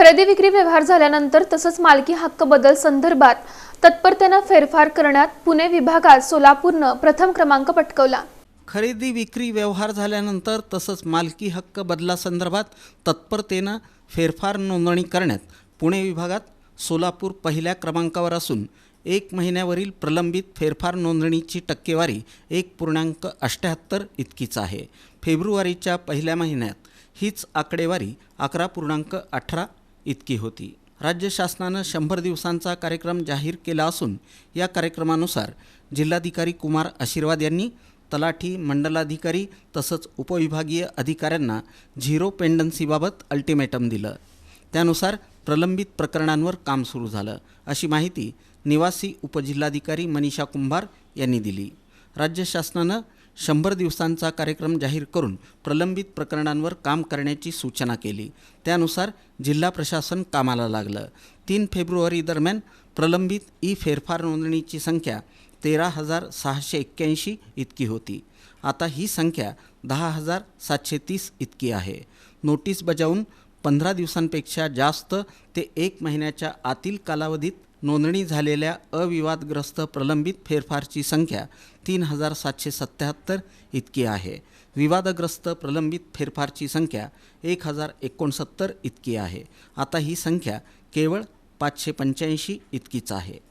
खरेदी विक्री व्यवहार झाल्यानंतर तसंच मालकी हक्क बदल संदर्भात तत्परतेनं फेरफार करण्यात पुणे विभागात सोलापूरनं प्रथम क्रमांक पटकवला. खरेदी विक्री व्यवहार झाल्यानंतर तसंच मालकी हक्क बदलासंदर्भात तत्परतेनं फेरफार नोंदणी करण्यात पुणे विभागात सोलापूर पहिल्या क्रमांकावर असून एक महिन्यावरील प्रलंबित फेरफार नोंदणीची टक्केवारी एक पूर्णांक अष्ट्याहत्तर इतकीच आहे. फेब्रुवारीच्या पहिल्या महिन्यात हीच आकडेवारी अकरा पूर्णांक अठरा इतकी होती. राज्य शासनानं शंभर दिवसांचा कार्यक्रम जाहीर केला असून या कार्यक्रमानुसार जिल्हाधिकारी कुमार आशीर्वाद यांनी तलाठी मंडलाधिकारी तसंच उपविभागीय अधिकाऱ्यांना झिरो पेंडन्सीबाबत अल्टिमेटम दिलं. त्यानुसार प्रलंबित प्रकरणांवर काम सुरू झालं अशी माहिती निवासी उपजिल्हाधिकारी मनीषा कुंभार यांनी दिली. राज्य शासनानं शंभर दिवसांचा कार्यक्रम जाहीर करून प्रलंबित प्रकरणांवर काम करण्याची सूचना केली. त्यानुसार जिल्हा प्रशासन कामाला लागलं. तीन फेब्रुवारी दरम्यान प्रलंबित ई फेरफार नोंदणीची संख्या तेरा हजार सहाशे एक्क्याऐंशी इतकी होती. आता ही संख्या दहा हजार सातशे तीस इतकी आहे. नोटीस बजावून पंधरा दिवसांपेक्षा जास्त ते एक महिन्याच्या आतील कालावधीत नोंदणी झालेल्या अविवादग्रस्त प्रलंबित फेरफारची संख्या तीन हजार सातशे सत्त्याहत्तर इतकी आहे. विवादग्रस्त प्रलंबित फेरफारची संख्या एक हजार एकोणसत्तर इतकी आहे. आता ही संख्या केवळ पाचशे पंच्याऐंशी इतकीच आहे.